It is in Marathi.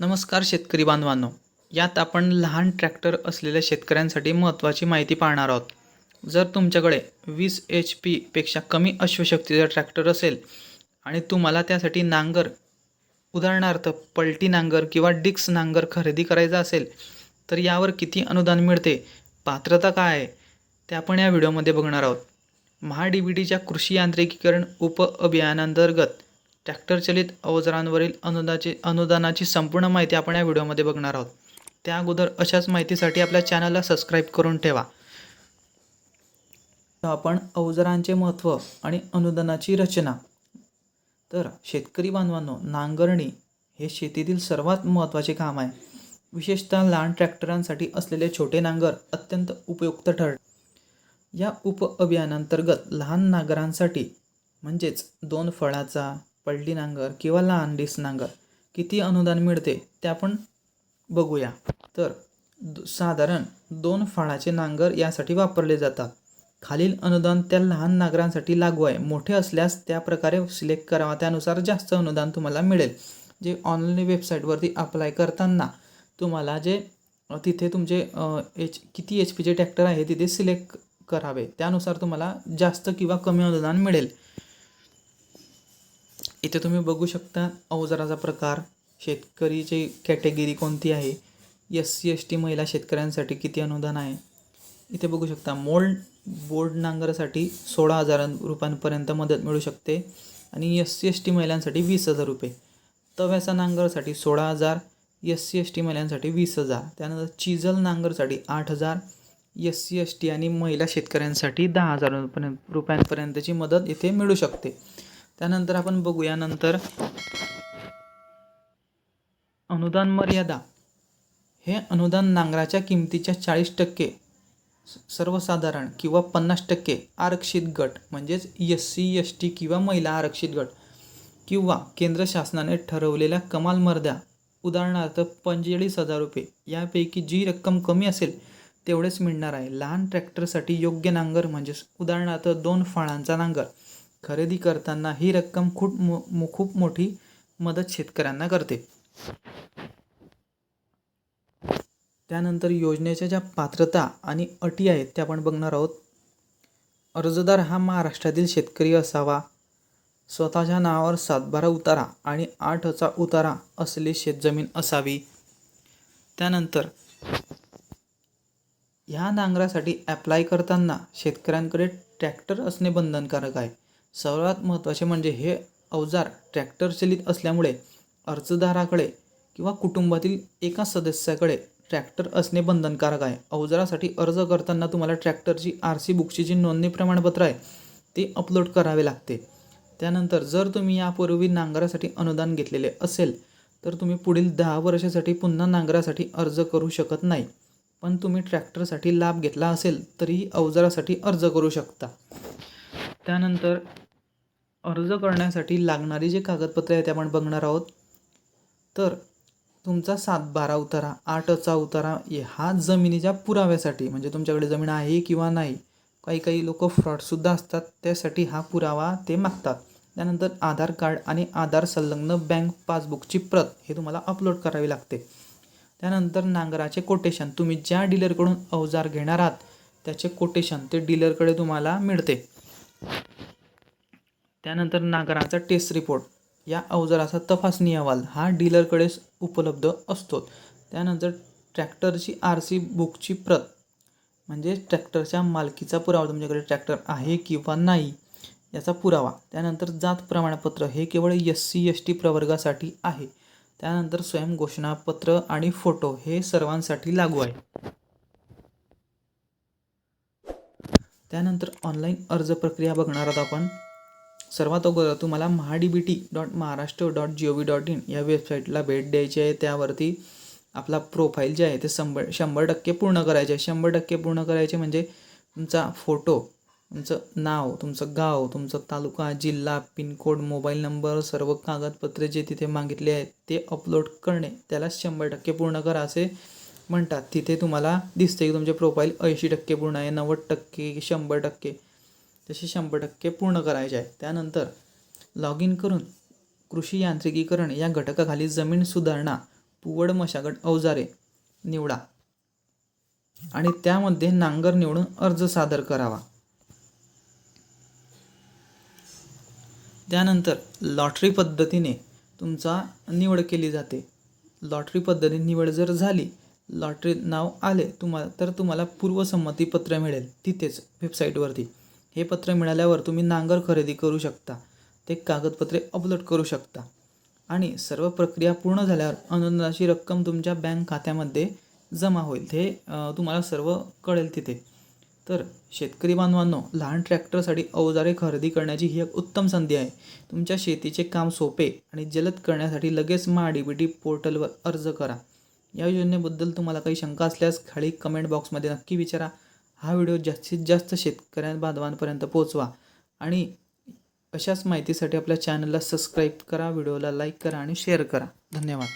नमस्कार शेतकरी बांधवांनो. यात आपण लहान ट्रॅक्टर असलेल्या शेतकऱ्यांसाठी महत्त्वाची माहिती पाहणार आहोत. जर तुमच्याकडे वीस एच पीपेक्षा कमी अश्वशक्तीचा ट्रॅक्टर असेल आणि तुम्हाला त्यासाठी नांगर उदाहरणार्थ पलटी नांगर किंवा डिक्स नांगर खरेदी करायचा असेल तर यावर किती अनुदान मिळते पात्रता काय आहे ते आपण या व्हिडिओमध्ये बघणार आहोत. महा डी बी टीच्या कृषी यांत्रिकीकरण उप अभियानांतर्गत ट्रॅक्टर चलित अवजारांवरील अनुदानाची अनुदानाची संपूर्ण माहिती आपण या व्हिडिओमध्ये बघणार आहोत. त्या अगोदर अशाच माहितीसाठी आपल्या चॅनलला सबस्क्राईब करून ठेवा. आपण अवजारांचे महत्त्व आणि अनुदानाची रचना. तर शेतकरी बांधवांनो नांगरणी हे शेतीतील सर्वात महत्त्वाचे काम आहे. विशेषतः लहान ट्रॅक्टरांसाठी असलेले छोटे नांगर अत्यंत उपयुक्त ठर या उप अभियानांतर्गत लहान नांगरांसाठी म्हणजेच दोन फळाचा पलटी नांगर किंवा लहान डिस नांगर किती अनुदान मिळते ते आपण बघूया. तर साधारण दोन फाळाचे नांगर यासाठी वापरले जातात. खालील अनुदान त्या लहान नांगरांसाठी लागू आहे. मोठे असल्यास त्या प्रकारे सिलेक्ट करावा. त्यानुसार जास्त अनुदान तुम्हाला मिळेल. जे ऑनलाईन वेबसाईटवरती अप्लाय करताना तुम्हाला जे तिथे तुमचे एच किती एच पीचे ट्रॅक्टर आहे तिथे सिलेक्ट करावे. त्यानुसार तुम्हाला जास्त किंवा कमी अनुदान मिळेल. इथे तुम्ही बघू शकता अवजाराचा प्रकार शेतकरीची कॅटेगरी कोणती आहे एस सी एस टी महिला शेतकऱ्यांसाठी किती अनुदान आहे. इथे बघू शकता मोल्ड बोर्ड नांगरासाठी सोळा हजार रुपयांपर्यंत मदत मिळू शकते आणि एस सी एस टी महिलांसाठी वीस हजार रुपये. तव्याचा नांगरसाठी सोळा हजार एस सी एस टी महिलांसाठी वीस हजार. त्यानंतर चिजल नांगरसाठी आठ हजार एस सी एस टी आणि महिला शेतकऱ्यांसाठी दहा हजार रुपयांपर्यंत रुपयांपर्यंतची मदत इथे मिळू शकते. त्यानंतर आपण बघूया नंतर. अनुदान मर्यादा. हे अनुदान नांगराच्या किमतीच्या चाळीस टक्के सर्वसाधारण किंवा पन्नास टक्के आरक्षित गट म्हणजेच एस सी एस टी किंवा महिला आरक्षित गट किंवा केंद्र शासनाने ठरवलेल्या कमाल मर्यादा उदाहरणार्थ पंचेचाळीस हजार रुपये यापैकी जी रक्कम कमी असेल तेवढेच मिळणार आहे. लहान ट्रॅक्टरसाठी योग्य नांगर म्हणजेच उदाहरणार्थ दोन फाळांचा नांगर खरेदी करताना ही रक्कम खूप मो खूप मोठी मदत शेतकऱ्यांना करते. त्यानंतर योजनेच्या ज्या पात्रता आणि अटी आहेत त्या आपण बघणार आहोत. अर्जदार हा महाराष्ट्रातील शेतकरी असावा. स्वतःच्या नावावर सातबारा उतारा आणि आठचा उतारा असलेली शेतजमीन असावी. त्यानंतर ह्या नांगरासाठी ॲप्लाय करताना शेतकऱ्यांकडे ट्रॅक्टर असणे बंधनकारक आहे. सर्वात महत्त्वाचे म्हणजे हे अवजार ट्रॅक्टर चलित असल्यामुळे अर्जदाराकडे किंवा कुटुंबातील एका सदस्याकडे ट्रॅक्टर असणे बंधनकारक आहे. अवजारासाठी अर्ज करताना तुम्हाला ट्रॅक्टरची आर सी बुकची जी नोंदणी प्रमाणपत्र आहे ते अपलोड करावे लागते. त्यानंतर जर तुम्ही यापूर्वी नांगरासाठी अनुदान घेतलेले असेल तर तुम्ही पुढील दहा वर्षासाठी पुन्हा नांगरासाठी अर्ज करू शकत नाही. पण तुम्ही ट्रॅक्टरसाठी लाभ घेतला असेल तरीही अवजारासाठी अर्ज करू शकता. त्यानंतर अर्ज करण्यासाठी लागणारी जे कागदपत्रे आहेत ते आपण बघणार आहोत. तर तुमचा सात बारा उतारा आठचा उतारा हे- हा जमिनीच्या पुराव्यासाठी म्हणजे तुमच्याकडे जमीन आहे किंवा नाही काही काही लोक फ्रॉडसुद्धा असतात त्यासाठी हा पुरावा ते मागतात. त्यानंतर आधार कार्ड आणि आधार संलग्न बँक पासबुकची प्रत हे तुम्हाला अपलोड करावी लागते. त्यानंतर नांगराचे कोटेशन तुम्ही ज्या डीलरकडून अवजार घेणार आहात त्याचे कोटेशन ते डीलरकडे तुम्हाला मिळते. त्यानंतर नांगराचा टेस्ट रिपोर्ट. या अवजाराचा तपासणी अहवाल हा डीलरकडेच उपलब्ध असतो. त्यानंतर ट्रॅक्टरची आर सी बुकची प्रत म्हणजे ट्रॅक्टरच्या मालकीचा पुरावा तुमच्याकडे ट्रॅक्टर आहे किंवा नाही याचा पुरावा. त्यानंतर जात प्रमाणपत्र हे केवळ एस सी एस टी प्रवर्गासाठी आहे. त्यानंतर स्वयं घोषणापत्र आणि फोटो हे सर्वांसाठी लागू आहे. त्यानंतर ऑनलाईन अर्ज प्रक्रिया बघणार आहोत आपण. सर्वात अगोदर तुम्हाला Maha D B T dot Maharashtra dot G O V dot in या वेबसाईटला भेट द्यायची आहे. त्यावरती आपला प्रोफाईल जे आहे ते शंभर शंभर टक्के पूर्ण करायचे आहे. शंभर टक्के पूर्ण करायचे म्हणजे तुमचा फोटो तुमचं नाव तुमचं गाव तुमचा तालुका जिल्हा पिनकोड मोबाईल नंबर सर्व कागदपत्रे जे तिथे मागितले आहेत ते अपलोड करणे त्याला शंभर टक्के पूर्ण करा असे म्हणतात. तिथे तुम्हाला दिसते की तुमचे प्रोफाईल ऐंशी टक्के पूर्ण आहे नव्वद टक्के शंभर टक्के. तसे शंभर टक्के पूर्ण करायचे आहे त्यानंतर लॉग इन करून कृषी यांत्रिकीकरण या घटकाखाली जमीन सुधारणा पुवड मशागत अवजारे निवडा आणि त्यामध्ये नांगर निवडून अर्ज सादर करावा. त्यानंतर लॉटरी पद्धतीने तुमचा निवड केली जाते. लॉटरी पद्धतीने निवड जर झाली लॉटरी नाव आले तुम्हाला तर तुम्हाला पूर्वसंमती पत्र मिळेल. तिथेच वेबसाईटवरती हे पत्र मिळाल्यावर तुम्ही नांगर खरेदी करू शकता. ते कागदपत्रे अपलोड करू शकता. आणि सर्व प्रक्रिया पूर्ण झाल्यावर अनुदानाची रक्कम तुमच्या बँक खात्यामध्ये जमा होईल. हे तुम्हाला सर्व कळेल तिथे. तर शेतकरी बांधवांनो लहान ट्रॅक्टरसाठी अवजारे खरेदी करण्याची ही एक उत्तम संधी आहे. तुमच्या शेतीचे काम सोपे आणि जलद करण्यासाठी लगेच मा डी बी टी पोर्टलवर अर्ज करा. या योजनेबद्दल तुम्हाला काही शंका असल्यास खाली कमेंट बॉक्समध्ये नक्की विचारा. हा व्हिडिओ जास्तीत जास्त शेतकऱ्या बांधवांपर्यंत पोचवा आणि अशाच माहितीसाठी आपल्या चॅनलला सबस्क्राईब करा व्हिडिओला लाईक करा आणि शेअर करा. धन्यवाद.